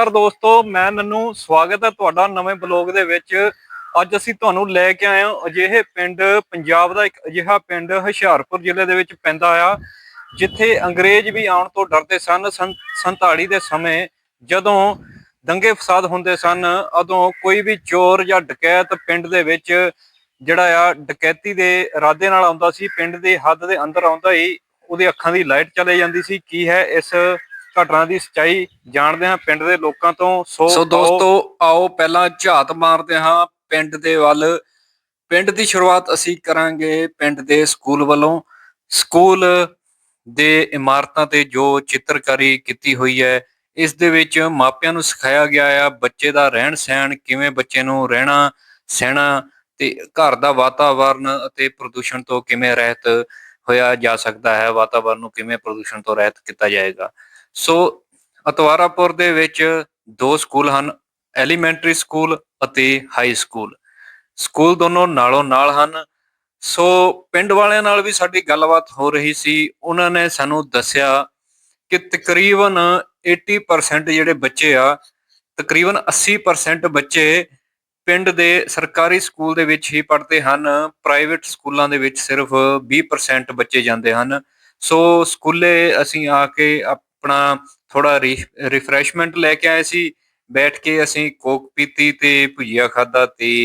Sir ਦੋਸਤੋ, ਮੈਂ ਨੰਨੂ, ਸਵਾਗਤ ਹੈ ਤੁਹਾਡਾ ਨਵੇਂ ਬਲੌਗ ਦੇ ਵਿੱਚ। ਅੱਜ ਅਸੀਂ ਤੁਹਾਨੂੰ ਲੈ ਕੇ ਆਏ ਹਾਂ ਅਜਿਹੇ ਪਿੰਡ, ਪੰਜਾਬ ਦਾ ਇੱਕ ਅਜਿਹਾ ਪਿੰਡ, ਹੁਸ਼ਿਆਰਪੁਰ ਜ਼ਿਲ੍ਹੇ ਦੇ ਵਿੱਚ ਪੈਂਦਾ ਆ, ਜਿੱਥੇ ਅੰਗਰੇਜ਼ ਵੀ ਆਉਣ ਤੋਂ ਡਰਦੇ ਸਨ ਸੰ- 47 ਦੇ ਸਮੇਂ, ਜਦੋਂ ਦੰਗੇ ਫਸਾਦ ਹੁੰਦੇ ਸਨ, ਉਦੋਂ ਕੋਈ ਵੀ ਚੋਰ ਜਾਂ ਡਕੈਤ ਪਿੰਡ ਦੇ ਵਿੱਚ ਜਿਹੜਾ ਆ, ਡਕੈਤੀ ਦੇ ਇਰਾਦੇ ਨਾਲ ਆਉਂਦਾ ਸੀ, ਪਿੰਡ ਦੇ ਹੱਦ ਦੇ ਅੰਦਰ ਆਉਂਦਾ ਹੀ ਉਹਦੀ ਅੱਖਾਂ ਦੀ ਲਾਈਟ ਚਲੇ ਜਾਂਦੀ ਸੀ। ਕੀ ਹੈ ਇਸ ਘਟਨਾ ਦੀ ਸਚਾਈ ਜਾਣਦੇ ਹਾਂ ਪਿੰਡ ਦੇ ਲੋਕਾਂ ਤੋਂ। ਸੋ ਸੋ ਦੋਸਤੋ ਆਓ ਪਹਿਲਾਂ ਝਾਤ ਮਾਰਦੇ ਹਾਂ ਪਿੰਡ ਦੇ ਵੱਲ। ਪਿੰਡ ਦੀ ਸ਼ੁਰੂਆਤ ਅਸੀਂ ਕਰਾਂਗੇ ਪਿੰਡ ਦੇ ਸਕੂਲ ਵੱਲੋਂ। ਸਕੂਲ ਦੇ ਇਮਾਰਤਾਂ ਤੇ ਜੋ ਚਿੱਤਰਕਾਰੀ ਕੀਤੀ ਹੋਈ ਹੈ ਇਸ ਦੇ ਵਿੱਚ ਮਾਪਿਆਂ ਨੂੰ ਸਿਖਾਇਆ ਗਿਆ ਆ ਬੱਚੇ ਦਾ ਰਹਿਣ ਸਹਿਣ ਕਿਵੇਂ ਬੱਚੇ ਨੂੰ ਰਹਿਣਾ ਸਹਿਣਾ ਤੇ ਘਰ ਦਾ ਵਾਤਾਵਰਨ ਅਤੇ ਪ੍ਰਦੂਸ਼ਣ ਤੋਂ ਕਿਵੇਂ ਰਹਿਤ ਹੋਇਆ ਜਾ ਸਕਦਾ ਹੈ ਵਾਤਾਵਰਨ ਨੂੰ ਕਿਵੇਂ ਪ੍ਰਦੂਸ਼ਣ ਤੋਂ ਰਹਿਤ ਕੀਤਾ ਜਾਏਗਾ। ਸੋ ਅਤਵਾਰਾਪੁਰ ਦੇ ਵਿੱਚ ਦੋ ਸਕੂਲ ਹਨ, ਐਲੀਮੈਂਟਰੀ ਸਕੂਲ ਅਤੇ ਹਾਈ ਸਕੂਲ। ਸਕੂਲ ਦੋਨੋਂ ਨਾਲੋਂ ਨਾਲ ਹਨ। ਸੋ ਪਿੰਡ ਵਾਲਿਆਂ ਨਾਲ ਵੀ ਸਾਡੀ ਗੱਲਬਾਤ ਹੋ ਰਹੀ ਸੀ। ਉਹਨਾਂ ਨੇ ਸਾਨੂੰ ਦੱਸਿਆ ਕਿ ਤਕਰੀਬਨ 80% ਜਿਹੜੇ ਬੱਚੇ ਆ, ਤਕਰੀਬਨ 80% ਬੱਚੇ ਪਿੰਡ ਦੇ ਸਰਕਾਰੀ ਸਕੂਲ ਦੇ ਵਿੱਚ ਹੀ ਪੜ੍ਹਦੇ ਹਨ। ਪ੍ਰਾਈਵੇਟ ਸਕੂਲਾਂ ਦੇ ਵਿੱਚ ਸਿਰਫ 20% ਬੱਚੇ ਜਾਂਦੇ ਹਨ। ਸੋ ਸਕੂਲੇ ਅਸੀਂ ਆ ਕੇ ਆਪਣਾ ਥੋੜਾ ਰਿਫਰੈਸ਼ਮੈਂਟ ਲੈ ਕੇ ਆਏ ਸੀ। ਬੈਠ ਕੇ ਅਸੀਂ ਕੋਕ ਪੀਤੀ ਤੇ ਭੁਜੀਆ ਖਾਦਾ ਤੇ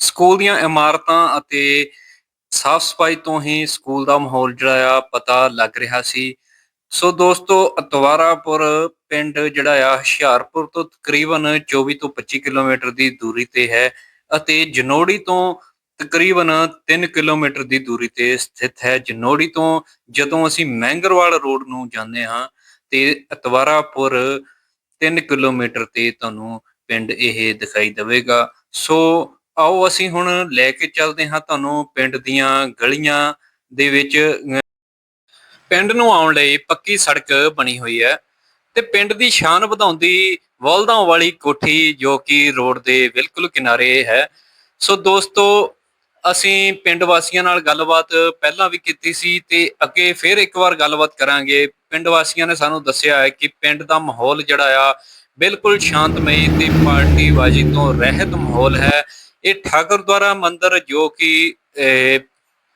ਸਕੂਲ ਦੀਆਂ ਇਮਾਰਤਾਂ ਅਤੇ ਸਾਫ਼ ਸਫ਼ਾਈ ਤੋਂ ਹੀ ਸਕੂਲ ਦਾ ਮਾਹੌਲ ਜਿਹੜਾ ਆ ਪਤਾ ਲੱਗ ਰਿਹਾ ਸੀ। ਸੋ ਦੋਸਤੋ, ਅਤਵਾਰਾਪੁਰ ਪਿੰਡ ਜਿਹੜਾ ਆ ਹੁਸ਼ਿਆਰਪੁਰ ਤੋਂ ਤਕਰੀਬਨ 24 ਤੋਂ 25 ਕਿਲੋਮੀਟਰ ਦੀ ਦੂਰੀ ਤੇ ਹੈ ਅਤੇ ਜਨੋੜੀ ਤੋਂ ਤਕਰੀਬਨ 3 ਕਿਲੋਮੀਟਰ ਦੀ ਦੂਰੀ ਤੇ ਸਥਿਤ ਹੈ। ਜਨੋੜੀ ਤੋਂ ਜਦੋਂ ਅਸੀਂ ਮਹਿੰਗਰਵਾਲ ਰੋਡ ਨੂੰ ਜਾਂਦੇ ਹਾਂ ਤੇ ਅਤਵਾਰਾਪੁਰ 3 ਕਿਲੋਮੀਟਰ ਤੇ ਤੁਹਾਨੂੰ ਪਿੰਡ ਇਹ ਦਿਖਾਈ ਦੇਵੇਗਾ। ਸੋ ਆਓ ਅਸੀਂ ਹੁਣ ਲੈ ਕੇ ਚੱਲਦੇ ਹਾਂ ਤੁਹਾਨੂੰ ਪਿੰਡ ਦੀਆਂ ਗਲੀਆਂ ਦੇ ਵਿੱਚ। ਪਿੰਡ ਨੂੰ ਆਉਣ ਲਈ ਪੱਕੀ ਸੜਕ ਬਣੀ ਹੋਈ ਹੈ ਤੇ ਪਿੰਡ ਦੀ ਸ਼ਾਨ ਵਧਾਉਂਦੀ ਵਲਦਾਂ ਵਾਲੀ ਕੋਠੀ ਜੋ ਕਿ ਰੋਡ ਦੇ ਬਿਲਕੁਲ ਕਿਨਾਰੇ ਹੈ। ਸੋ ਦੋਸਤੋ ਅਸੀਂ ਪਿੰਡ ਵਾਸੀਆਂ ਨਾਲ ਗੱਲਬਾਤ ਪਹਿਲਾਂ ਵੀ ਕੀਤੀ ਸੀ ਤੇ ਅੱਗੇ ਫਿਰ ਇੱਕ ਵਾਰ ਗੱਲਬਾਤ ਕਰਾਂਗੇ। ਪਿੰਡ ਵਾਸੀਆਂ ਨੇ ਸਾਨੂੰ ਦੱਸਿਆ ਹੈ ਕਿ ਪਿੰਡ ਦਾ ਮਾਹੌਲ ਜਿਹੜਾ ਆ, ਬਿਲਕੁਲ ਸ਼ਾਂਤਮਈ ਤੇ ਪਾਰਟੀਬਾਜ਼ੀ ਤੋਂ ਰਹਿਤ ਮਾਹੌਲ ਹੈ। ਇਹ ਠਾਕੁਰ ਦੁਆਰਾ ਮੰਦਿਰ ਜੋ ਕਿ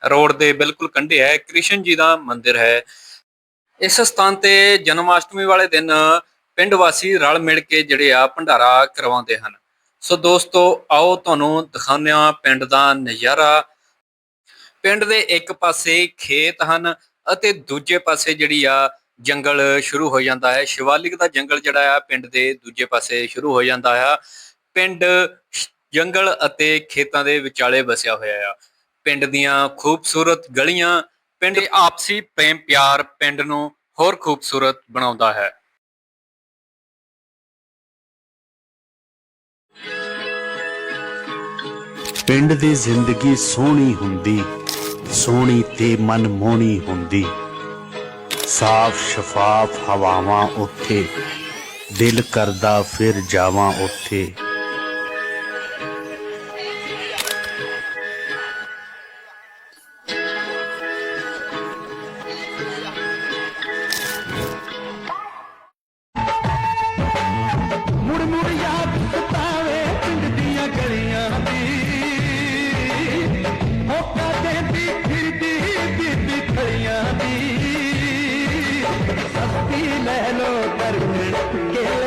ਰੋਡ ਦੇ ਬਿਲਕੁਲ ਕੰਢੇ ਹੈ, ਕ੍ਰਿਸ਼ਨ ਜੀ ਦਾ ਮੰਦਿਰ ਹੈ। ਇਸ ਸਥਾਨ ਤੇ ਜਨਮ ਅਸ਼ਟਮੀ ਵਾਲੇ ਦਿਨ ਪਿੰਡ ਵਾਸੀ ਰਲ ਮਿਲ ਕੇ ਜਿਹੜੇ ਆ ਭੰਡਾਰਾ ਕਰਵਾਉਂਦੇ ਹਨ। ਸੋ ਦੋਸਤੋ, ਆਓ ਤੁਹਾਨੂੰ ਦਿਖਾਉਂਦੇ ਹਾਂ ਪਿੰਡ ਦਾ ਨਜ਼ਾਰਾ। ਪਿੰਡ ਦੇ ਇੱਕ ਪਾਸੇ ਖੇਤ ਹਨ ਅਤੇ ਦੂਜੇ ਪਾਸੇ ਜਿਹੜੀ ਆ ਜੰਗਲ ਸ਼ੁਰੂ ਹੋ ਜਾਂਦਾ ਹੈ। ਸ਼ਿਵਾਲਿਕ ਦਾ ਜੰਗਲ ਜਿਹੜਾ ਆ, ਪਿੰਡ ਦੇ ਦੂਜੇ ਪਾਸੇ ਸ਼ੁਰੂ ਹੋ ਜਾਂਦਾ ਆ। ਪਿੰਡ ਜੰਗਲ ਅਤੇ ਖੇਤਾਂ ਦੇ ਵਿਚਾਲੇ ਵਸਿਆ ਹੋਇਆ ਆ। ਪਿੰਡ ਦੀਆਂ ਖੂਬਸੂਰਤ ਗਲੀਆਂ, ਪਿੰਡ ਦੇ ਆਪਸੀ ਪ੍ਰੇਮ ਪਿਆਰ ਪਿੰਡ ਨੂੰ ਹੋਰ ਖੂਬਸੂਰਤ ਬਣਾਉਂਦਾ ਹੈ। ਪਿੰਡ ਦੀ ਜ਼ਿੰਦਗੀ ਸੋਹਣੀ ਹੁੰਦੀ, ਸੋਹਣੀ ਤੇ ਮਨਮੋਹਣੀ ਹੁੰਦੀ। ਸਾਫ਼ ਸ਼ਫਾਫ ਹਵਾਵਾਂ ਉੱਥੇ, ਦਿਲ ਕਰਦਾ ਫਿਰ ਜਾਵਾਂ ਉੱਥੇ। ਸਸਤੀ ਲੈ ਲੋ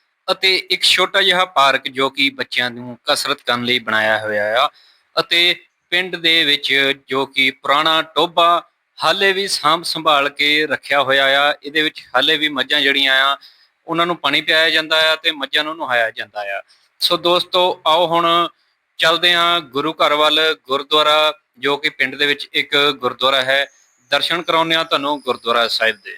ਅਤੇ ਇੱਕ ਛੋਟਾ ਜਿਹਾ ਪਾਰਕ ਜੋ ਕਿ ਬੱਚਿਆਂ ਨੂੰ ਕਸਰਤ ਕਰਨ ਲਈ ਬਣਾਇਆ ਹੋਇਆ ਆ ਅਤੇ ਪਿੰਡ ਦੇ ਵਿੱਚ ਜੋ ਕਿ ਪੁਰਾਣਾ ਟੋਬਾ ਹਾਲੇ ਵੀ ਸਾਂਭ ਸੰਭਾਲ ਕੇ ਰੱਖਿਆ ਹੋਇਆ ਆ, ਇਹਦੇ ਵਿੱਚ ਹਾਲੇ ਵੀ ਮੱਝਾਂ ਜਿਹੜੀਆਂ ਆ, ਉਹਨਾਂ ਨੂੰ ਪਾਣੀ ਪਿਆਇਆ ਜਾਂਦਾ ਆ ਤੇ ਮੱਝਾਂ ਨੂੰ ਨਹਾਇਆ ਜਾਂਦਾ ਆ। ਸੋ ਦੋਸਤੋ, ਆਓ ਹੁਣ ਚੱਲਦੇ ਹਾਂ ਗੁਰੂ ਘਰ ਵੱਲ, ਗੁਰਦੁਆਰਾ ਜੋ ਕਿ ਪਿੰਡ ਦੇ ਵਿੱਚ ਇੱਕ ਗੁਰਦੁਆਰਾ ਹੈ। ਦਰਸ਼ਨ ਕਰਾਉਂਦੇ ਆ ਤੁਹਾਨੂੰ ਗੁਰਦੁਆਰਾ ਸਾਹਿਬ ਦੇ।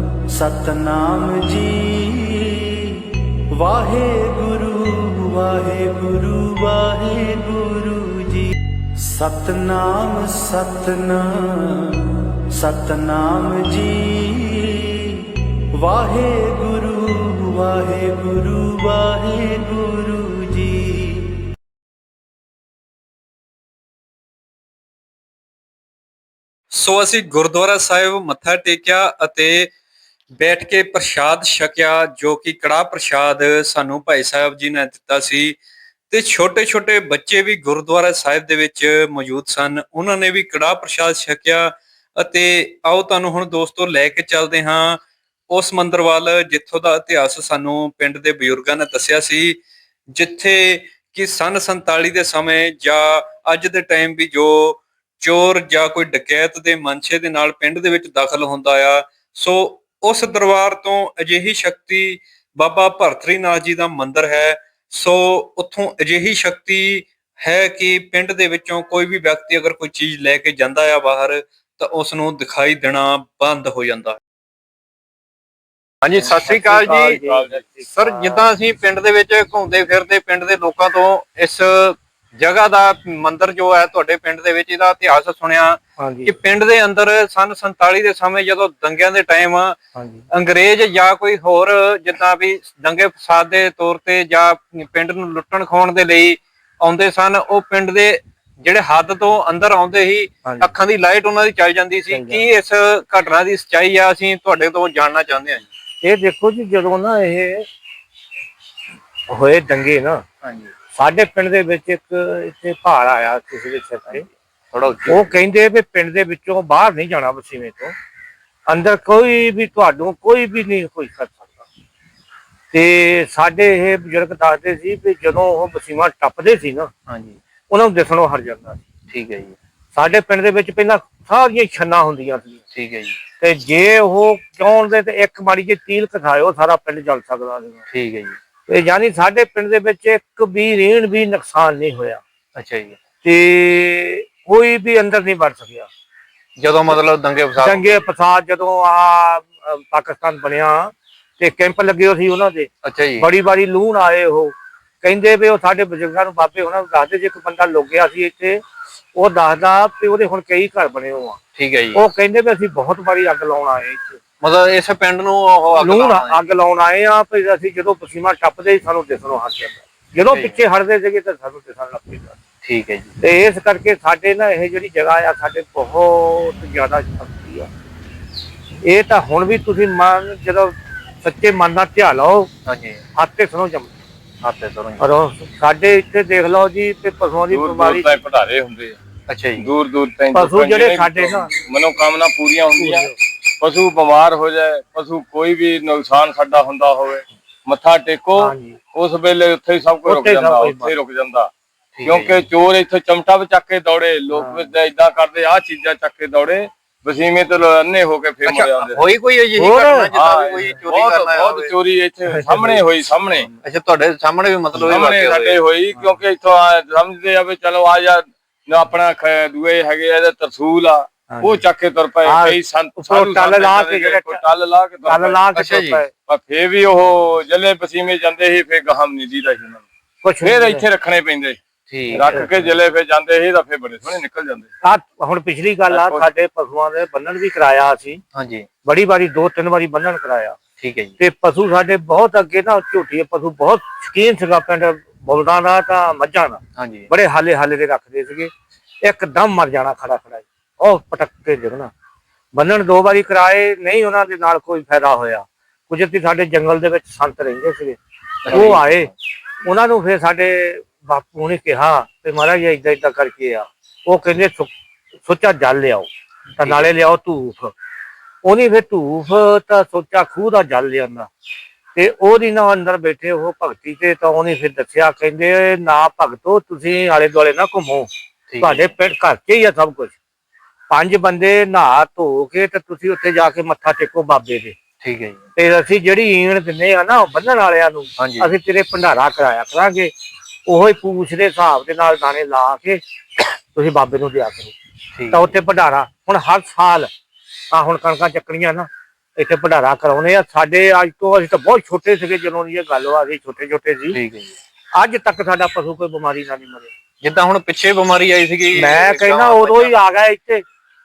ਸਤਨਾਮ ਜੀ। ਵਾਹਿਗੁਰੂ ਵਾਹਿਗੁਰੂ ਵਾਹਿਗੁਰੂ ਜੀ। ਸਤਨਾਮ ਸਤਨਾਮ ਸਤਨਾਮ ਜੀ। ਵਾਹਿਗੁਰੂ ਵਾਹਿਗੁਰੂ ਵਾਹਿਗੁਰੂ ਜੀ। ਸੋ ਅਸੀਂ ਗੁਰਦੁਆਰਾ ਸਾਹਿਬ ਮੱਥਾ ਟੇਕਿਆ ਅਤੇ ਬੈਠ ਕੇ ਪ੍ਰਸ਼ਾਦ ਛਕਿਆ, ਜੋ ਕਿ ਕੜਾ ਪ੍ਰਸ਼ਾਦ ਸਾਨੂੰ ਭਾਈ ਸਾਹਿਬ ਜੀ ਨੇ ਦਿੱਤਾ ਸੀ। ਤੇ ਛੋਟੇ ਛੋਟੇ ਬੱਚੇ ਵੀ ਗੁਰਦੁਆਰਾ ਸਾਹਿਬ ਦੇ ਵਿੱਚ ਮੌਜੂਦ ਸਨ। ਉਹਨਾਂ ਨੇ ਵੀ ਕੜਾ ਪ੍ਰਸ਼ਾਦ ਛਕਿਆ ਅਤੇ ਆਓ ਤੁਹਾਨੂੰ ਹੁਣ ਦੋਸਤੋ ਲੈ ਕੇ ਚੱਲਦੇ ਹਾਂ। ਉਸ ਮੰਦਰ ਵੱਲ ਜਿੱਥੋਂ ਦਾ ਇਤਿਹਾਸ ਸਾਨੂੰ ਪਿੰਡ ਦੇ ਬਜ਼ੁਰਗਾਂ ਨੇ ਦੱਸਿਆ ਸੀ, ਜਿੱਥੇ ਕਿ ਸਨ 47 ਦੇ ਸਮੇਂ ਜਾਂ ਅੱਜ ਦੇ ਟਾਈਮ ਵੀ ਜੋ ਚੋਰ ਜਾਂ ਕੋਈ ਡਕੈਤ ਦੇ ਮਨਸ਼ੇ ਦੇ ਨਾਲ ਪਿੰਡ ਦੇ ਵਿੱਚ ਦਾਖਲ ਹੁੰਦਾ ਆ, ਸੋ ਉਸ ਦਰਬਾਰ ਤੋਂ ਅਜਿਹੀ ਸ਼ਕਤੀ ਬਾਬਾ ਭਰਤਰੀ ਨਾਥ ਜੀ ਦਾ ਮੰਦਿਰ ਹੈ। ਸੋ ਉੱਥੋਂ ਅਜਿਹੀ ਸ਼ਕਤੀ ਹੈ ਕਿ ਪਿੰਡ ਦੇ ਵਿੱਚੋਂ ਕੋਈ ਵੀ ਵਿਅਕਤੀ ਅਗਰ ਕੋਈ ਚੀਜ਼ ਲੈ ਕੇ ਜਾਂਦਾ ਆ ਬਾਹਰ ਤਾਂ ਉਸ ਨੂੰ ਦਿਖਾਈ ਦੇਣਾ ਬੰਦ ਹੋ ਜਾਂਦਾ। ਹਾਂਜੀ ਸਤਿ ਸ੍ਰੀ ਅਕਾਲ ਜੀ। ਸਰ ਜਿੱਦਾਂ ਅਸੀਂ ਪਿੰਡ ਦੇ ਵਿੱਚ ਘੁੰਮਦੇ ਫਿਰਦੇ ਪਿੰਡ ਦੇ ਲੋਕਾਂ ਤੋਂ ਇਸ ਜਗ੍ਹਾ ਦਾ ਮੰਦਿਰ ਜੋ ਹੈ ਤੁਹਾਡੇ ਪਿੰਡ ਦੇ ਵਿੱਚ ਇਹਦਾ ਇਤਿਹਾਸ ਸੁਣਿਆ ਕਿ ਪਿੰਡ ਦੇ ਅੰਦਰ ਸਨ 47 ਦੇ ਸਮੇਂ ਜਦੋਂ ਦੰਗਿਆਂ ਦੇ ਟਾਈਮ ਅੰਗਰੇਜ਼ ਜਾਂ ਕੋਈ ਹੋਰ ਜਿੱਦਾਂ ਵੀ ਦੰਗੇ ਫਸਾਦ ਦੇ ਤੌਰ ਤੇ ਜਾਂ ਪਿੰਡ ਨੂੰ ਲੁੱਟਣ ਖਾਉਣ ਦੇ ਲਈ ਆਉਂਦੇ ਸਨ ਉਹ ਪਿੰਡ ਦੇ ਜਿਹੜੇ ਹੱਦ ਤੋਂ ਅੰਦਰ ਆਉਂਦੇ ਹੀ। ਅੱਖਾਂ ਦੀ ਲਾਈਟ ਉਹਨਾਂ ਦੀ ਚੱਲ ਜਾਂਦੀ ਸੀ। ਕੀ ਇਸ ਘਟਨਾ ਦੀ ਸੱਚਾਈ ਆ ਅਸੀਂ ਤੁਹਾਡੇ ਤੋਂ ਜਾਣਨਾ ਚਾਹੁੰਦੇ ਹਾਂ ਇਹ ਦੇਖੋ ਜੀ ਜਦੋਂ ਨਾ ਇਹ ਹੋਏ ਦੰਗੇ ਨਾ ਹਾਂਜੀ। ਸਾਡੇ ਪਿੰਡ ਦੇ ਵਿੱਚ ਇੱਕ ਇੱਥੇ ਭਾਰ ਆਇਆ ਕਿਸੇ ਦੇ ਸਿਰ ਤੇ। ਥੋੜਾ ਉਹ ਕਹਿੰਦੇ ਵੀ ਪਿੰਡ ਦੇ ਵਿੱਚੋਂ ਬਾਹਰ ਨਹੀਂ ਜਾਣਾ ਵਸੀਵੇਂ ਤੋਂ। ਅੰਦਰ ਕੋਈ ਵੀ ਤੁਹਾਨੂੰ ਕੋਈ ਵੀ ਨਹੀਂ ਕੋਈ ਕਰ ਸਕਦਾ। ਤੇ ਸਾਡੇ ਇਹ ਬਜ਼ੁਰਗ ਦੱਸਦੇ ਸੀ ਵੀ ਜਦੋਂ ਉਹ ਵਸੀਵਾ ਟੱਪਦੇ ਸੀ ਨਾ ਹਾਂਜੀ। ਉਹਨਾਂ ਨੂੰ ਦਿਸਣੋਂ ਹਟ ਜਾਂਦਾ ਸੀ। ਠੀਕ ਹੈ ਜੀ। ਸਾਡੇ ਪਿੰਡ ਦੇ ਵਿੱਚ ਪਹਿਲਾਂ ਸਾਰੀਆਂ ਛੰਨਾ ਹੁੰਦੀਆਂ ਸੀ। ਠੀਕ ਹੈ ਜੀ। ਤੇ ਜੇ ਉਹ ਚਾਹੁਣ ਦੇ ਤੇ ਇੱਕ ਮਾੜੀ ਜਿਹੀ ਤੀਲ ਕਥਾਇਓ ਸਾਰਾ ਪਿੰਡ ਜਲ ਸਕਦਾ ਸੀ। ਠੀਕ ਹੈ ਜੀ। ਤੇ ਯਾਨੀ ਸਾਡੇ ਪਿੰਡ ਦੇ ਵਿੱਚ ਇੱਕ ਵੀ ਰੀਣ ਵੀ ਨੁਕਸਾਨ ਨਹੀਂ ਹੋਇਆ। ਅੱਛਾ ਜੀ। ਤੇ ਕੋਈ ਵੀ ਅੰਦਰ ਨਹੀਂ ਵੜ ਸਕਿਆ। ਜਦੋਂ ਮਤਲਬ ਦੰਗੇ ਫਸਾਦ ਦੰਗੇ ਫਸਾਦ ਜਦੋਂ ਆ ਪਾਕਿਸਤਾਨ ਬਣਿਆ ਤੇ ਕੈਂਪ ਲੱਗੇ ਸੀ ਉਹਨਾਂ ਦੇ। ਅੱਛਾ ਜੀ। ਬੜੀ ਬਾਰੀ ਲੂਣ ਆਏ ਉਹ। ਕਹਿੰਦੇ ਵੀ ਉਹ ਸਾਡੇ ਬਜ਼ੁਰਗਾਂ ਨੂੰ ਬਾਬੇ ਉਹਨਾਂ ਨੂੰ ਦੱਸਦੇ ਜੇ ਇੱਕ ਬੰਦਾ ਲੁਕਿਆ ਸੀ ਇੱਥੇ ਉਹ ਦੱਸਦਾ ਵੀ ਉਹਦੇ ਹੁਣ ਕਈ ਘਰ ਬਣੇ ਹੋ ਆ। ਠੀਕ ਹੈ ਜੀ। ਉਹ ਕਹਿੰਦੇ ਵੀ ਅਸੀਂ ਬਹੁਤ ਵਾਰੀ ਅੱਗ ਲਾਉਣ ਆਏ ਇੱਥੇ। ਮਤਲਬ ਇਸ ਪਿੰਡ ਨੂੰ ਉਹ ਅੱਗ ਲੂਣ ਲਾਉਣਾ। ਅੱਗ ਲਾਉਣ ਆਏ ਆ ਵੀ ਅਸੀਂ ਜਦੋਂ ਪਸੀਮਾ ਟੱਪਦੇ ਸੀ ਸਾਨੂੰ ਦਿਸਣੋਂ ਹਟ ਜਾਂਦਾ। ਜਦੋਂ ਠੀਕ। ਪਿੱਛੇ ਹਟਦੇ ਸੀਗੇ ਤਾਂ ਸਾਨੂੰ ਦਿਸਣ ਲੱਗ ਪੈਂਦਾ ਠੀਕ ਹੈ ਜੀ। ਤੇ ਇਸ ਕਰਕੇ ਸਾਡੇ ਨਾ ਇਹ ਜਿਹੜੀ ਜਗ੍ਹਾ ਆ ਸਾਡੇ ਬਹੁਤ ਜ਼ਿਆਦਾ ਸ਼ਕਤੀ ਆ। ਇਹ ਤਾਂ ਹੁਣ ਵੀ ਤੁਸੀਂ ਮਨ ਜਦੋਂ ਸੱਚੇ ਮਨ ਨਾਲ ਧਿਆ ਲਓ ਹਾਂਜੀ। ਹੱਥੇ ਸੁਣੋ ਜਮ। ਹੱਥੇ ਤੋਂ ਉਹ ਸਾਡੇ ਇੱਥੇ ਦੇਖ ਲਓ ਜੀ ਤੇ ਪਸ਼ੂਆਂ ਦੀ ਦੂਰ ਬਿਮਾਰੀ ਦੂਰ ਤੱਕ ਪੜਾਰੇ ਹੁੰਦੇ ਆ। ਅੱਛਾ ਜੀ। ਦੂਰ ਦੂਰ ਤਾਈਂ ਪਸ਼ੂ ਜਿਹੜੇ ਸਾਡੇ ਨਾ ਮਨੋਕਾਮਨਾ ਪੂਰੀਆਂ ਹੁੰਦੀਆਂ। ਪਸ਼ੂ ਬਿਮਾਰ ਹੋ ਜਾਏ ਪਸ਼ੂ ਕੋਈ ਵੀ ਨੁਕਸਾਨ ਸਾਡਾ ਹੁੰਦਾ ਹੋਵੇ ਮੱਥਾ ਟੇਕੋ ਉਸ ਵੇਲੇ ਉੱਥੇ ਹੀ ਸਭ ਕੁਝ ਰੁਕ ਹੀ ਜਾਂਦਾ ਉੱਥੇ ਹੀ ਰੁਕ ਜਾਂਦਾ। ਹੈ। ਕਿਉਂਕਿ ਚੋਰ ਇੱਥੇ ਚਮਟਾ ਵੀ ਚੱਕ ਕੇ ਦੌੜੇ ਲੋਕ ਵੀ ਇਦਾਂ ਕਰਦੇ ਆਹ ਚੀਜ਼ਾਂ ਚੱਕ ਕੇ ਦੌੜੇ ਵਸੀਮੇ ਤੋਂ ਅੰਨੇ ਹੋ ਕੇ ਫੇਰ ਮੁੜ ਅੱਛਾ ਆਉਂਦੇ ਹੋਈ ਕੋਈ ਅਜਿਹੀ? ਘਟਨਾ ਜਿੱਦਾਂ ਹਾਂ ਵੀ ਕੋਈ ਚੋਰੀ ਕਰਨ ਬਹੁਤ ਚੋਰੀ ਇੱਥੇ ਸਾਹਮਣੇ ਹੋਈ ਸਾਹਮਣੇ। ਅੱਛਾ ਤੁਹਾਡੇ ਸਾਹਮਣੇ ਵੀ ਮਤਲਬ ਇਹ ਸਾਹਮਣੇ ਵਾਕਿਆ ਸਾਡੇ ਹੋਈ ਕਿਉਂਕਿ ਇੱਥੋਂ ਆ ਸਮਝਦੇ ਆ ਵੀ ਚਲੋ ਆ ਜਾ ਆਪਣਾ ਦੂਏ ਹੈਗੇ ਆ ਇਹਦੇ ਤਰਸੂਲ ਆ। ਉਹ ਚੱਕ ਕੇ ਤੁਰ ਪਏ ਕਈ ਸੰਤ ਸਾਧੂ ਟੱਲ ਲਾ ਕੇ ਜਿਹੜੇ ਟੱਲ ਲਾ ਕੇ ਪਏ। ਲਾ ਕੇ ਤੁਰ। ਪਏ। ਪਰ ਫੇਰ ਵੀ ਉਹ ਜੱਲੇ ਪਸੀਮੇ ਜਾਂਦੇ ਸੀ ਫੇਰ ਗਹਮ ਨਹੀਂ ਦੀਦਾ ਸੀ ਉਹਨਾਂ ਨੂੰ। ਕੁਛ ਫੇਰ ਇੱਥੇ ਰੱਖਣੇ ਪੈਂਦੇ। ਠੀਕ ਰੱਖ ਕੇ ਜੱਲੇ ਫੇਰ ਜਾਂਦੇ ਸੀ ਤਾਂ ਫੇਰ ਬੜੇ ਸੋਹਣੇ ਨਿਕਲ ਜਾਂਦੇ ਆ ਹੁਣ ਪਿਛਲੀ ਗੱਲ ਆ ਸਾਡੇ ਪਸ਼ੂਆਂ ਦੇ ਬੰਨਣ ਵੀ ਕਰਾਇਆ ਸੀ ਹਾਂਜੀ। ਬੜੀ ਵਾਰੀ ਦੋ ਤਿੰਨ ਵਾਰੀ ਬੰਨਣ ਕਰਾਇਆ। ਠੀਕ ਹੈ ਜੀ। ਤੇ ਪਸ਼ੂ ਸਾਡੇ ਬਹੁਤ ਅੱਗੇ ਨਾ ਝੋਟੀਏ ਪਸ਼ੂ ਬਹੁਤ ਸ਼ਕੀਨ ਸੀਗਾ ਪਿੰਡ ਬੁਲਦਾਂ ਦਾ ਤਾਂ ਮੱਝਾਂ ਦਾ। ਹਾਂਜੀ। ਬੜੇ ਹਾਲੇ ਹਾਲੇ ਦੇ ਰੱਖਦੇ ਸੀਗੇ। ਇੱਕਦਮ ਮਰ ਜਾਣਾ ਖੜਾ ਖੜਾ। ਉਹ ਪਟਕ ਕੇ ਜਗਣਾ ਬੰਨਣ ਦੋ ਵਾਰੀ ਕਰਾਏ ਨਹੀਂ ਉਹਨਾਂ ਦੇ ਨਾਲ ਕੋਈ ਫਾਇਦਾ ਹੋਇਆ। ਕੁਦਰਤੀ ਸਾਡੇ ਜੰਗਲ ਦੇ ਵਿੱਚ ਸੰਤ ਰਹਿੰਦੇ ਸੀਗੇ। ਉਹ ਆਏ। ਉਹਨਾਂ ਨੂੰ ਫਿਰ ਸਾਡੇ ਬਾਪੂ ਨੇ ਕਿਹਾ ਤੇ ਮਹਾਰਾਜ ਇਦਾਂ ਇਦਾਂ ਕਰਕੇ ਆ। ਉਹ ਕਹਿੰਦੇ ਸੁੱਚਾ ਜਲ ਲਿਆਓ। ਤਾਂ ਨਾਲੇ ਲਿਆਓ ਧੂਫ। ਉਹਨੇ ਫਿਰ ਧੂਫ ਤਾਂ ਸੋਚਾ ਖੂਹ ਦਾ ਜਲ ਲਿਆਂਦਾ। ਤੇ ਉਹਦੀ ਨਾ ਅੰਦਰ ਬੈਠੇ ਉਹ ਭਗਤੀ ਤੇ ਤਾਂ ਉਹਨੇ ਫਿਰ ਦੱਸਿਆ ਕਹਿੰਦੇ ਨਾ ਭਗਤੋ ਤੁਸੀਂ ਆਲੇ ਦੁਆਲੇ ਨਾ ਘੁੰਮੋ। ਤੁਹਾਡੇ ਪਿੰਡ ਘਰ 'ਚ ਹੀ ਆ ਸਭ ਕੁਝ ਪੰਜ ਬੰਦੇ ਨਹਾ ਧੋ ਕੇ ਤੇ ਤੁਸੀਂ ਉੱਥੇ ਜਾ ਕੇ ਮੱਥਾ ਟੇਕੋ ਬਾਬੇ ਦੇ। ਠੀਕ ਹੈ ਜੀ। ਤੇ ਅਸੀਂ ਜਿਹੜੀ ਈਣ ਦਿੰਨੇ ਆ ਨਾ ਉਹ ਬੰਨਣ ਵਾਲਿਆਂ ਨੂੰ ਅਸੀਂ ਤੇਰੇ ਭੰਡਾਰਾ ਕਰਾਇਆ ਕਰਾਂਗੇ। ਉਹੋ ਹੀ ਪੂਛ ਦੇ ਹਿਸਾਬ ਦੇ ਨਾਲ ਦਾਣੇ ਲਾ ਕੇ ਤੁਸੀਂ ਬਾਬੇ ਨੂੰ ਦਿਆ ਕਰੋ। ਤਾਂ ਉੱਥੇ ਭੰਡਾਰਾ ਹੁਣ ਹਰ ਸਾਲ ਆ ਹੁਣ ਕਣਕਾਂ ਚੱਕਣੀਆਂ ਨਾ ਇੱਥੇ ਭੰਡਾਰਾ ਕਰਾਉਣੇ ਆ। ਸਾਡੇ ਅੱਜ ਤੋਂ ਅਸੀਂ ਤਾਂ ਬਹੁਤ ਛੋਟੇ ਸੀਗੇ ਜਦੋਂ ਇਹ ਗੱਲ ਹੋਆ ਅਸੀਂ ਛੋਟੇ ਛੋਟੇ ਸੀ। ਠੀਕ ਹੈ ਜੀ। ਅੱਜ ਤੱਕ ਸਾਡਾ ਪਸ਼ੂ ਕੋਈ ਬਿਮਾਰੀ ਨਾਲ ਨਹੀਂ ਮਰਿਆ। ਜਿੱਦਾਂ ਹੁਣ ਪਿੱਛੇ ਬਿਮਾਰੀ ਆਈ ਸੀਗੀ ਮੈਂ ਕਹਿੰਦਾ ਉਦੋਂ ਹੀ ਆ ਗਿਆ ਇੱਥੇ।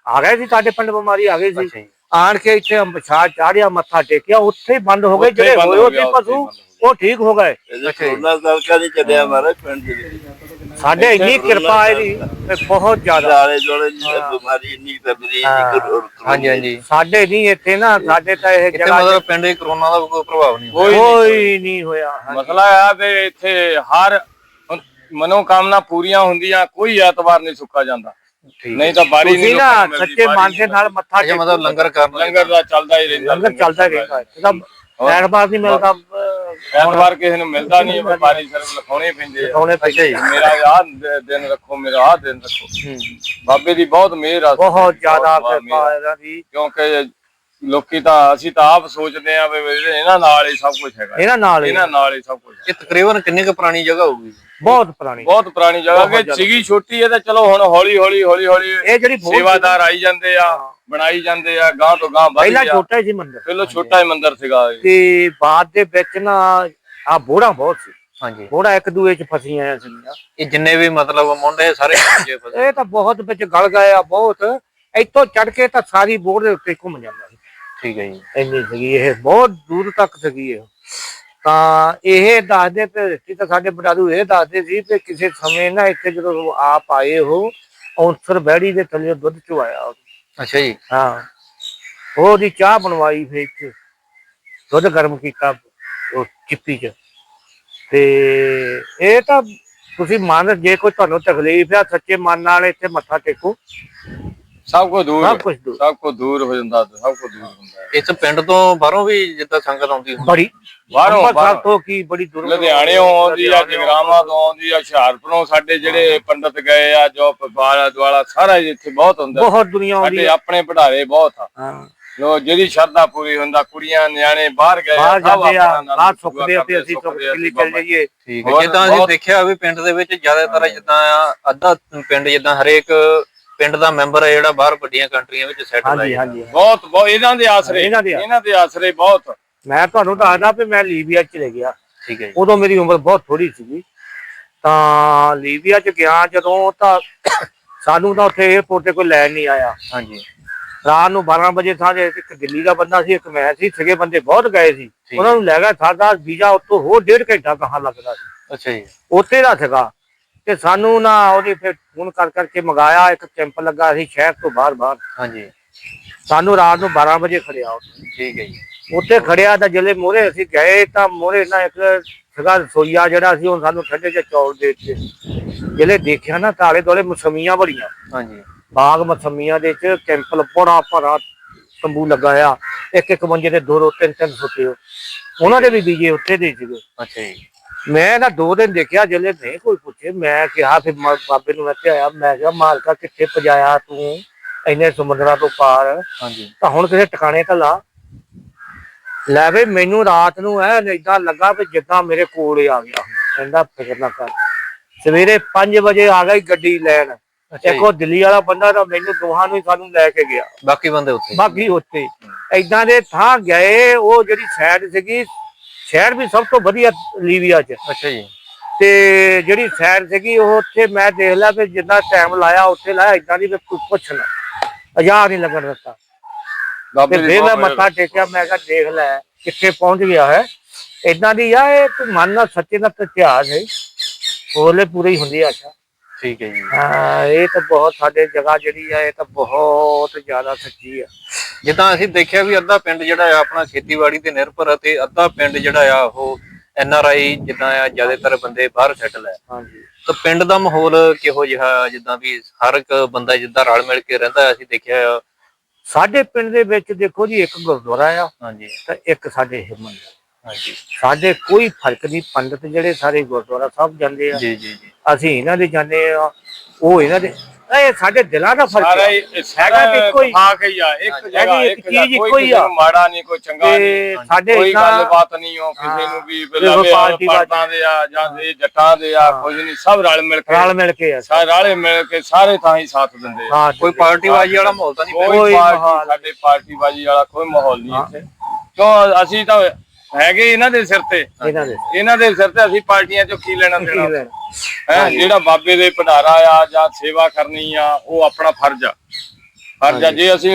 ਆ ਗਏ ਸੀ ਸਾਡੇ ਪਿੰਡ ਬਿਮਾਰੀ ਆ ਗਈ ਸੀ। ਜੀ। ਆਣ ਕੇ ਇੱਥੇ ਅੰਬਛਾ ਚਾੜਿਆ ਮੱਥਾ ਟੇਕਿਆ ਉੱਥੇ ਹੀ ਬੰਦ ਹੋ ਗਏ ਉੱਥੇ ਹੀ ਜਿਹੜੇ ਬੰਦ ਹੋਏ ਹੋ ਗਿਆ, ਸੀ ਉੱਥੇ ਹੀ ਪਸ਼ੂ ਬੰਦ। ਉਹ ਠੀਕ ਹੋ ਗਏ। ਅੱਛਾ ਜੀ। ਉਹਨਾਂ ਦਲਕਾ ਨਹੀਂ ਚੱਲਿਆ ਮਾਰੇ ਪਿੰਡ ਦੇ ਵਿੱਚ। ਸਾਡੇ ਇੰਨੀ ਕਿਰਪਾ ਹੈ ਦੀ ਬਹੁਤ ਜ਼ਿਆਦਾ। ਆਲੇ ਦੁਆਲੇ ਦੀ ਬਿਮਾਰੀ ਇੰਨੀ ਤਬਦੀ ਹਾਂ। ਹਾਂਜੀ ਹਾਂਜੀ। ਸਾਡੇ ਨਹੀਂ ਇੱਥੇ ਨਾ ਸਾਡੇ ਤਾਂ ਇਹ ਇੱਥੇ ਜਗ੍ਹਾ ਮਤਲਬ ਪਿੰਡ ਦੇ ਕਰੋਨਾ ਦਾ ਕੋਈ ਪ੍ਰਭਾਵ ਨਹੀਂ ਕੋਈ ਨਹੀਂ ਕੋਈ ਨਹੀਂ ਹੋਇਆ ਹਾਂਜੀ। ਮਸਲਾ ਆ ਵੀ ਇੱਥੇ ਹਰ ਮਨੋਕਾਮਨਾ ਪੂਰੀਆਂ ਹੁੰਦੀਆਂ ਕੋਈ ਐਤਵਾਰ ਨਹੀਂ ਸੁੱਕਾ ਜਾਂਦਾ। ਨਹੀਂ ਤਾਂ ਬਾਰੀ ਤੁਸੀਂ ਨਹੀਂ ਨਾ ਲੋਕਾਂ ਨੂੰ ਮਿਲਦੀ, ਸੱਚੇ ਬਾਰੀ ਮਨ ਨਹੀਂ ਦੇ ਨਾਲ ਮੱਥਾ ਅੱਛਾ ਮਤਲਬ ਲੰਗਰ ਕਰਨ ਲੰਗਰ ਦਾ ਚੱਲਦਾ ਹੀ ਰਹਿੰਦਾ। ਲੰਗਰ ਚੱਲਦਾ ਹੀ ਰਹਿੰਦਾ ਹੈ। ਇਹਦਾ ਐਤਵਾਰ ਨਹੀਂ ਮਿਲਦਾ ਅਹ, ਐਤਵਾਰ ਕਿਸੇ ਨੂੰ ਮਿਲਦਾ ਨਹੀਂ ਬਾਰੀ ਸਿਰਫ ਲਿਖਾਉਣੇ ਪੈਂਦੇ ਆ। ਲਿਖਾਉਣੇ ਪੈਂਦੇ ਅੱਛਾ ਜੀ ਮੇਰਾ ਆਹ ਦ- ਦਿਨ ਰੱਖੋ ਮੇਰਾ ਆਹ ਦਿਨ ਰੱਖੋ। ਬਾਬੇ ਦੀ ਬਹੁਤ ਮਿਹਰ ਆ। ਬਹੁਤ ਜ਼ਿਆਦਾ ਕਿਰਪਾ ਮਿਹਰ ਆ। ਹੈ ਇਹਨਾਂ ਦੀ। ਕਿਉਂਕਿ ਲੋਕੀ ਤਾਂ ਅਸੀਂ ਤਾਂ ਆਪ ਸੋਚਦੇ ਆ ਵੀ ਇਹਦੇ- ਇਹਨਾਂ ਨਾਲ ਹੀ ਸਭ ਕੁਝ ਹੈਗਾ। ਇਹਨਾਂ ਨਾਲ ਹੀ। ਇਹਨਾਂ ਨਾਲ ਹੀ ਸਭ ਕੁਝ ਇਹ ਤਕਰੀਬਨ ਕਿੰਨੀ ਕੁ ਪੁਰਾਣੀ ਜਗ੍ਹਾ ਹੋਊਗੀ? ਬਹੁਤ ਪੁਰਾਣੀ। ਬਹੁਤ ਪੁਰਾਣੀ ਜਗ੍ਹਾ ਕਿ। ਸੀਗੀ ਛੋਟੀ ਹੈ ਤਾਂ ਚਲੋ ਹੁਣ ਹੌਲੀ ਹੌਲੀ ਹੌਲੀ ਹੌਲੀ ਇਹ ਜਿਹੜੀ ਬਹੁਤ ਸੇਵਾਦਾਰ ਆਈ ਜਾਂਦੇ ਆ ਬਣਾਈ ਜਾਂਦੇ ਆ ਗਾਂ ਤੋਂ ਗਾਂ ਵੱਧ ਪਹਿਲਾਂ ਗਿਆ। ਛੋਟਾ ਹੀ ਸੀ ਮੰਦਿਰ। ਪਹਿਲਾਂ ਛੋਟਾ ਹੀ ਮੰਦਿਰ ਸੀਗਾ ਇਹ। ਤੇ ਬਾਅਦ ਦੇ ਵਿੱਚ ਨਾ ਆ ਬੋੜਾ ਬਹੁਤ ਸੀ। ਹਾਂਜੀ। ਬੋੜਾ ਇੱਕ ਦੂਏ ਚ ਫਸੀਆਂ ਸੀਗੀਆਂ। ਇਹ ਜਿੰਨੇ ਵੀ ਮਤਲਬ ਮੁੰਡੇ ਸਾਰੇ। ਇਹ ਤਾਂ ਬਹੁਤ ਵਿੱਚ ਗਲ ਗਏ ਆ ਬਹੁਤ। ਇੱਥੋਂ ਚੜ ਕੇ ਤਾਂ ਸਾਰੀ ਬੋੜ ਦੇ ਉੱਤੇ ਘੁੰਮ ਜਾਂਦਾ ਸੀ। ਠੀਕ ਹੈ ਜੀ। ਇੰਨੀ ਸੀਗੀ ਇਹ ਬਹੁਤ ਦੂਰ ਤੱਕ ਸੀਗੀ ਇਹ। ਤਾਂ ਇਹ ਦੱਸਦੇ ਤੇ ਰਿਸ਼ਤੀ ਤਾਂ ਸਾਡੇ ਬੜਾਦੂ ਇਹ ਦੱਸਦੇ ਸੀ ਕਿ ਕਿਸੇ ਸਮੇਂ ਨਾ ਇੱਥੇ ਜਦੋਂ ਆਪ ਆਏ ਹੋ ਔਂਸਰ ਬੈੜੀ ਦੇ ਥੱਲੇ ਦੁੱਧ ਚੁਆਇਆ। ਅੱਛਾ ਜੀ। ਹਾਂ। ਉਹਦੀ ਚਾਹ ਬਣਵਾਈ ਫੇਰ ਇੱਥੇ ਦੁੱਧ ਗਰਮ ਕੀਤਾ ਉਹ ਚਿੱਪੀ ਚ। ਤੇ ਇਹ ਤਾਂ ਤੁਸੀਂ ਮੰਨ ਜੇ ਕੋਈ ਤੁਹਾਨੂੰ ਤਕਲੀਫ ਆ ਸੱਚੇ ਮਨ ਨਾਲ ਇੱਥੇ ਮੱਥਾ ਟੇਕੋ। ਸਭ ਕੁਝ ਦੂਰ। ਸਭ ਕੁਝ ਦੂਰ। ਸਭ ਕੁਝ ਦੂਰ ਹੋ ਜਾਂਦਾ ਸਭ ਕੁਝ ਦੂਰ ਹੁੰਦਾ ਹੈ। ਇਸ ਪਿੰਡ ਤੋਂ ਬਾਹਰੋਂ ਵੀ ਜਿੱਦਾਂ ਸੰਗਤ ਆਉਂਦੀ ਹੁੰਦੀ ਬੜੀ। ਬਾਹਰੋਂ ਬਾਹਰੋਂ। ਤੋਂ ਕੀ ਬੜੀ ਦੂਰ ਲੁਧਿਆਣਿਓਂ ਆਉਂਦੀ ਆ ਜਗਰਾਵਾਂ ਤੋਂ ਆਉਂਦੀ ਆ ਹੁਸ਼ਿਆਰਪੁਰੋਂ ਸਾਡੇ ਜਿਹੜੇ ਪੰਡਤ ਗਏ ਆ ਜੋ ਬਾਲਾ ਦੁਆਲਾ ਸਾਰਾ ਹੀ ਇੱਥੇ ਬਹੁਤ ਹੁੰਦਾ। ਬਹੁਤ ਦੁਨੀਆ ਆਉਂਦੀ ਸਾਡੇ ਆਪਣੇ ਪੜਾਰੇ ਬਹੁਤ ਆ। ਹਾਂ। ਲੋ ਜਿਹਦੀ ਸ਼ਰਧਾ ਪੂਰੀ ਹੁੰਦਾ ਕੁੜੀਆਂ ਨਿਆਣੇ ਬਾਹਰ ਗਏ ਬਾਹਰ ਸਭ ਜਾਂਦੇ ਆ ਆਪਣਾ ਆਨੰਦ ਸੁੱਕਦੇ ਆ ਤੇ ਅਸੀਂ ਸੁੱਕ ਸੁੱਕਦੇ ਆ, ਕਿਲੀ ਬਾਬਾ ਚੱਲ ਜਾਈਏ। ਠੀਕ ਹੈ। ਜਿੱਦਾਂ ਅਸੀਂ ਬਹੁਤ- ਦੇਖਿਆ ਵੀ ਪਿੰਡ ਦੇ ਵਿੱਚ ਜ਼ਿਆਦਾਤਰ ਜਿੱਦਾਂ ਆ ਅੱਧਾ ਪਿੰਡ ਜਿੱਦਾਂ ਹਰੇਕ ਪਿੰਡ ਦਾ ਮੈਂਬਰ ਹੈ ਜਿਹੜਾ ਬਾਹਰ ਵੱਡੀਆਂ ਕੰਟਰੀਆਂ ਵਿੱਚ ਸੈਟਲ ਹੈ ਹਾਂਜੀ ਬਹੁਤ ਬਹੁਤ ਇਹਨਾਂ ਦੇ ਆਸਰੇ ਇਹਨਾਂ ਦੇ- ਇਹਨਾਂ ਦੇ ਆਸਰੇ ਬਹੁਤ। ਮੈਂ ਤੁਹਾਨੂੰ ਦੱਸਦਾ ਵੀ ਮੈਂ ਲੀਬੀਆ ਚ ਚਲੇ ਗਿਆ। ਠੀਕ ਹੈ ਜੀ। ਉਦੋਂ ਮੇਰੀ ਉਮਰ ਬਹੁਤ ਥੋੜੀ ਸੀਗੀ। ਤਾਂ ਲੀਬੀਆ ਚ ਗਿਆ ਜਦੋਂ ਤਾਂ ਸਾਨੂੰ ਤਾਂ ਉੱਥੇ 에어ਪੋਰਟ ਤੇ ਕੋਈ ਲੈਣ ਨਹੀਂ ਆਇਆ। ਹਾਂਜੀ। ਰਾਤ ਨੂੰ 12 ਵਜੇ ਸਾਰੇ ਇੱਕ ਦਿੱਲੀ ਦਾ ਬੰਦਾ ਸੀ ਇੱਕ ਮੈਂ ਸੀ ਸਗੇ ਬੰਦੇ ਬਹੁਤ ਗਏ ਸੀ। ਉਹਨਾਂ ਨੂੰ ਲੈ ਗਿਆ ਸਾਡਾ ਵੀਜ਼ਾ ਉੱਤੋਂ ਹੋਰ ਡੇਢ ਘੰਟਾ ਕਹਾਂ ਲੱਗਦਾ ਸੀ। ਅੱਛਾ ਜੀ। ਉੱਥੇ ਦਾ ਸੀਗਾ ਤੇ ਸਾਨੂੰ ਨਾ ਉਹਦੇ ਫਿਰ ਫੋਨ ਕਰ ਕਰਕੇ ਮੰਗਾਇਆ ਇੱਕ ਕੈਂਪ ਲੱਗਾ ਸੀ ਸ਼ਹਿਰ ਤੋਂ ਬਾਹਰ ਬਾਹਰ। ਹਾਂਜੀ। ਸਾਨੂੰ ਰਾਤ ਨੂੰ 12 ਵਜੇ ਖੜਿਆ ਉੱਥੇ ਠੀਕ ਹੈ ਜੀ। ਉੱਥੇ ਖੜਿਆ ਤਾਂ ਜਿਹੜੇ ਮੋਰੇ ਅਸੀਂ ਗਏ ਤਾਂ ਮੋਰੇ ਨਾ ਇੱਕ ਸੀਗਾ ਰਸੋਈਆ ਜਿਹੜਾ ਸੀ ਉਹ ਸਾਨੂੰ ਠੰਡੇ ਜਿਹੇ ਚੌਲ ਦੇ ਦਿੱਤੇ। ਜਿਹੜੇ ਦੇਖਿਆ ਨਾ ਤਾਲੇ ਦੋਲੇ ਮਸਮੀਆਂ ਬੜੀਆਂ। ਹਾਂਜੀ। ਬਾਗ ਮਸਮੀਆਂ ਦੇ ਚ ਕੈਂਪਲ ਬੜਾ ਭਰਾ ਤੰਬੂ ਲੱਗਾ ਆ ਇੱਕ ਇੱਕ ਮੰਜੇ ਤੇ ਦੋ ਦੋ ਤਿੰਨ ਤਿੰਨ ਸੁੱਤੇ ਉਹਨਾਂ ਦੇ ਵੀ ਬੀਜੇ ਉੱਥੇ ਦੇ ਸੀਗੇ। ਅੱਛਾ ਜੀ। ਮੈਂ ਨਾ ਦੋ ਦਿਨ ਦੇਖਿਆ ਜਿਹੜੇ ਨਹੀਂ ਕੋਈ ਪੁੱਛੇ। ਮੈਂ ਕਿਹਾ ਫਿਰ ਮ- ਬਾਬੇ ਨੂੰ ਮੈਂ ਤੇ ਆਇਆ ਮੈਂ ਕਿਹਾ ਮਾਲਕਾ ਕਿੱਥੇ ਪਜਾਇਆ ਤੂੰ? ਇੰਨੇ ਸਮੁੰਦਰਾਂ ਤੋਂ ਪਾਰ। ਹਾਂਜੀ। ਤਾਂ ਹੁਣ ਕਿਸੇ ਟਿਕਾਣੇ ਤਾਂ ਲਾ। ਲੈ ਵੇ ਮੈਨੂੰ ਰਾਤ ਨੂੰ ਐ ਏਦਾਂ ਲੱਗਾ ਵੀ ਜਿੱਦਾਂ ਮੇਰੇ ਕੋਲ ਹੀ ਆ ਗਿਆ। ਕਹਿੰਦਾ ਫਿਕਰ ਨਾ ਕਰ। ਸਵੇਰੇ 5 ਵਜੇ ਆ ਗਈ ਗੱਡੀ ਲੈਣ। ਅੱਛਾ ਇੱਕ ਉਹ ਦਿੱਲੀ ਵਾਲਾ ਬੰਦਾ ਤਾਂ ਮੈਨੂੰ ਦੋਹਾਂ ਨੂੰ ਹੀ ਸਾਨੂੰ ਲੈ ਕੇ ਗਿਆ। ਬਾਕੀ ਬੰਦੇ ਉੱਥੇ ਬਾਕੀ ਉੱਥੇ ਏਦਾਂ ਦੇ ਥਾਂ ਗਏ ਉਹ ਜਿਹੜੀ ਸਾਈਡ ਸੀਗੀ ਸ਼ਹਿਰ ਵੀ ਸਭ ਤੋਂ ਵਧੀਆ ਲੀਬੀਆ 'ਚ। ਅੱਛਾ ਜੀ। ਤੇ ਜਿਹੜੀ ਸਾਈਡ ਸੀਗੀ ਉਹ ਉੱਥੇ ਮੈਂ ਦੇਖ ਲਿਆ ਵੀ ਜਿੰਨਾ ਟਾਈਮ ਲਾਇਆ ਉੱਥੇ ਲਾਇਆ ਏਦਾਂ ਦੀ ਵੀ ਕੋਈ ਪੁੱਛ ਨਾ। ਅਜਾਰ ਨਹੀਂ ਲੱਗਣ ਦਿੱਤਾ। ਤੇ ਫੇਰ ਮੈਂ ਮੱਥਾ ਟੇਕਿਆ ਮੈਂ ਕਿਹਾ ਦੇਖ ਲੈ ਕਿੱਥੇ ਪਹੁੰਚ ਗਿਆ ਹੈ। ਇਦਾਂ ਦੀ ਆ ਇਹ ਮੰਨ ਨਾ ਸੱਚੇ ਦਾ ਇਤਿਹਾਸ ਹੈ ਉਹਲੇ ਪੂਰੀ ਹੁੰਦੀ ਆ ਅੱਛਾ ਠੀਕ ਹੈ ਜੀ। ਹਾਂ ਇਹ ਤਾਂ ਬਹੁਤ ਸਾਡੇ ਜਗ੍ਹਾ ਜਿਹੜੀ ਆ ਇਹ ਤਾਂ ਬਹੁਤ ਜ਼ਿਆਦਾ ਸੱਚੀ ਆ। ਜਿੱਦਾਂ ਅਸੀਂ ਦੇਖਿਆ ਵੀ ਅੱਧਾ ਪਿੰਡ ਜਿਹੜਾ ਆ ਆਪਣਾ ਖੇਤੀਬਾੜੀ ਤੇ ਨਿਰਭਰ ਹੈ ਤੇ ਅੱਧਾ ਪਿੰਡ ਜਿਹੜਾ ਆ ਉਹ ਐਨ ਆਰ ਆਈ ਜਿੱਦਾਂ ਆ ਜ਼ਿਆਦਾਤਰ ਬੰਦੇ ਬਾਹਰ ਸੈਟਲ ਹੈ ਹਾਂਜੀ। ਤਾਂ ਪਿੰਡ ਦਾ ਮਾਹੌਲ ਕਿਹੋ ਜਿਹਾ ਜਿੱਦਾਂ ਵੀ ਹਰ ਇੱਕ ਬੰਦਾ ਜਿੱਦਾਂ ਰਲ ਮਿਲ ਕੇ ਰਹਿੰਦਾ ਅਸੀਂ ਦੇਖਿਆ ਆ। ਸਾਡੇ ਪਿੰਡ ਦੇ ਵਿੱਚ ਦੇਖੋ ਜੀ ਇੱਕ ਗੁਰਦੁਆਰਾ ਆ ਹਾਂਜੀ। ਤੇ ਇੱਕ ਸਾਡੇ ਮੰਦਰ ਹਾਂਜੀ। ਸਾਡੇ ਕੋਈ ਫ਼ਰਕ ਨਹੀਂ ਪੰਡਤ ਜਿਹੜੇ ਸਾਰੇ ਗੁਰਦੁਆਰਾ ਸਾਹਿਬ ਜਾਂਦੇ ਆ ਜੀ ਜੀ ਜੀ। ਅਸੀਂ ਇਹਨਾਂ ਦੇ ਜਾਂਦੇ ਆ ਉਹ ਇਹਨਾਂ ਦੇ ਇਹ ਸਾਡੇ ਦਿਲਾਂ ਦਾ ਫ਼ਰਕ ਸਾਰਾ ਆ ਹੀ ਹੈਗਾ ਤੇ ਹੀ। ਇਤਫਾਕ ਹੀ ਆ ਇੱਕ ਜਗ੍ਹਾ ਇੱਕ ਚੀਜ਼ ਕੋਈ ਇੱਕੋ ਹੀ ਕਿਸੇ ਆ। ਮਾੜਾ ਨਹੀਂ ਕੋਈ ਚੰਗਾ ਨਹੀਂ। ਤੇ ਸਾਡੇ ਕੋਈ ਗੱਲਬਾਤ ਨਹੀਂ ਹੋ ਕਿਸੇ। ਨੂੰ ਵੀ ਕੋਈ ਬਲਾਵੇ ਪਾਰਟੀ ਵਾਲੀ- ਪਾਰਟਾਂ ਦੇ ਆ ਜਾਂ ਇਹ ਜੱਟਾਂ ਦੇ ਆ। ਕੁਝ ਨਹੀਂ ਸਭ ਰਲ ਮਿਲ ਕੇ ਰਲ ਮਿਲ ਕੇ ਆ। ਸਾਰੇ ਰਲੇ ਮਿਲ ਕੇ ਸਾਰੇ ਥਾਂ ਹੀ ਸਾਥ ਦਿੰਦੇ ਆ। ਕੋਈ ਪਾਰਟੀਬਾਜ਼ੀ ਵਾਲਾ ਮਾਹੌਲ ਤਾਂ ਨਹੀਂ? ਕੋਈ ਕੋਈ ਸਾਡੇ ਪਾਰਟੀਬਾਜ਼ੀ ਵਾਲਾ ਕੋਈ ਮਾਹੌਲ ਨਹੀਂ। ਇੱਥੇ। ਕਿਉਂ ਅਸੀਂ ਤਾਂ ਹੈਗੇ ਇਹਨਾਂ ਦੇ ਸਿਰ ਤੇ। ਇਹਨਾਂ ਦੇ ਇਹਨਾਂ ਦੇ ਸਿਰ ਤੇ ਅਸੀਂ ਪਾਰਟੀਆਂ ਚੋਂ ਕੀ ਲੈਣਾ ਦੇਣਾ? ਹੈ ਜਿਹੜਾ ਬਾਬੇ ਦੇ ਭੰਡਾਰਾ ਆ ਜਾਂ ਸੇਵਾ ਕਰਨੀ ਆ ਉਹ ਆਪਣਾ ਫਰਜ਼ ਆ। ਫਰਜ਼ ਆ। ਜੇ ਅਸੀਂ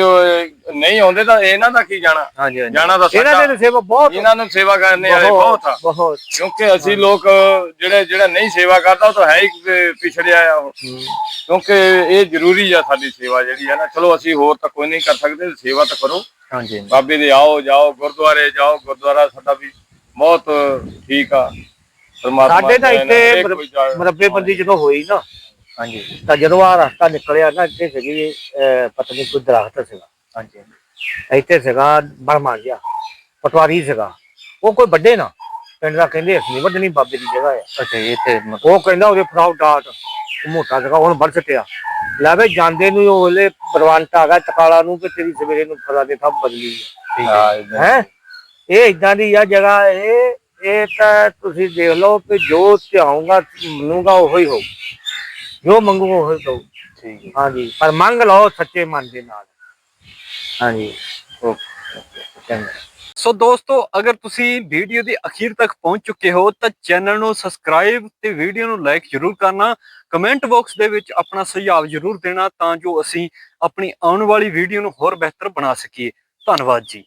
ਨਹੀਂ ਆਉਂਦੇ ਤਾਂ ਇਹਨਾਂ ਦਾ ਕੀ ਜਾਣਾ? ਜਾਣਾ ਤਾਂ ਇਹਨਾਂ ਦੇ ਸੇਵਾ ਬਹੁਤ ਇਹਨਾਂ ਨੂੰ ਸੇਵਾ ਕਰਨੇ ਵਾਲੇ ਬਹੁਤ ਆ। ਕਿਉਂਕਿ ਅਸੀਂ ਲੋਕ ਜਿਹੜੇ ਜਿਹੜਾ ਨਹੀਂ ਸੇਵਾ ਕਰਦਾ ਉਹ ਤਾਂ ਹੈ ਹੀ ਪਿਛੜਿਆ ਆ ਉਹ। ਕਿਉਂਕਿ ਇਹ ਜ਼ਰੂਰੀ ਆ ਸਾਡੀ ਸੇਵਾ ਜਿਹੜੀ ਆ ਨਾ। ਚਲੋ ਅਸੀਂ ਹੋਰ ਤਾਂ ਕੋਈ ਨਹੀਂ ਕਰ ਸਕਦੇ ਸੇਵਾ ਤਾਂ ਕਰੋ। ਹਾਂਜੀ ਬਾਬੇ ਦੇ ਆਓ ਜਾਓ ਗੁਰਦੁਆਰੇ ਜਾਓ ਗੁਰਦੁਆਰਾ ਸਾਡਾ ਵੀ ਬਹੁਤ ਠੀਕ ਆ। ਪਰਮਾਤਮਾ ਸਾਡੇ ਤਾਂ ਇੱਥੇ ਹਰੇਕ ਕੋਈ ਜਾ- ਮਰੱਬੇ ਬੰਦੀ ਜਦੋਂ ਹੋਈ ਨਾ ਹਾਂਜੀ। ਤਾਂ ਜਦੋਂ ਆ ਰਸਤਾ ਨਿਕਲਿਆ ਨਾ ਇੱਥੇ ਸੀਗੀ ਅਹ, ਪਤਾ ਨਹੀਂ ਕੋਈ ਦਰਖਤ ਸੀਗਾ। ਹਾਂਜੀ। ਇੱਥੇ ਸੀਗਾ ਬਰਮਾ ਜਿਹਾ ਪਟਵਾਰੀ ਸੀਗਾ। ਉਹ ਕੋਈ ਵੱਡੇ ਨਾ ਪਿੰਡ ਦਾ ਕਹਿੰਦੇ ਅਸੀਂ ਨਹੀਂ ਵੱਢਣੀ ਬਾਬੇ ਦੀ ਜਗ੍ਹਾ ਆ। ਅੱਛਾ ਇੱਥੇ ਉਹ ਕਹਿੰਦਾ ਉਹਦੇ ਫੜਾਓ ਡਾਟ। ਉਹ ਮੋਟਾ ਸੀਗਾ ਉਹਨੂੰ ਵੱਢ ਸਟਿਆ ਲੈ ਵੇ ਜਾਂਦੇ ਨੂੰ ਉਹ ਵੇਲੇ ਬਰਵੰਟ ਆ ਗਿਆ ਟਕਾਲਾ ਨੂੰ ਕਿ ਤੇਰੀ ਸਵੇਰੇ ਨੂੰ ਫਲਾ ਦੇ ਥੱਬ ਬਦਲੀ ਹੈ ਹਾਂ, ਇਹ ਇਦਾਂ ਦੀ ਆ ਜਗ੍ਹਾ ਇਹ ਇਹ ਤਾਂ ਤੁਸੀਂ ਦੇਖ ਲਓ ਕਿ ਜੋ ਚਾਹੂੰਗਾ ਮੰਨੂਗਾ ਉਹ ਹੀ ਹੋਊ। ਜੋ ਮੰਗੂਗਾ ਉਹ ਹੀ ਦਊ ਠੀਕ ਹੈ ਹਾਂਜੀ ਪਰ ਮੰਗ ਲਓ ਸੱਚੇ ਮਨ ਦੇ ਨਾਲ। ਹਾਂਜੀ। ਚੰਗਾ। ਸੋ ਦੋਸਤੋ, ਅਗਰ ਤੁਸੀਂ ਵੀਡੀਓ ਦੇ ਅਖੀਰ ਤੱਕ ਪਹੁੰਚ ਚੁੱਕੇ ਹੋ, ਤਾਂ ਚੈਨਲ ਨੂੰ ਸਬਸਕ੍ਰਾਈਬ ਤੇ ਵੀਡੀਓ ਨੂੰ ਲਾਈਕ ਜ਼ਰੂਰ ਕਰਨਾ। ਕਮੈਂਟ ਬਾਕਸ ਦੇ ਵਿੱਚ ਆਪਣਾ ਸੁਝਾਅ ਜ਼ਰੂਰ ਦੇਣਾ ਤਾਂ ਜੋ ਅਸੀਂ ਆਪਣੀ ਆਉਣ ਵਾਲੀ ਵੀਡੀਓ ਨੂੰ ਹੋਰ ਬਿਹਤਰ ਬਣਾ ਸਕੀਏ। ਧੰਨਵਾਦ ਜੀ।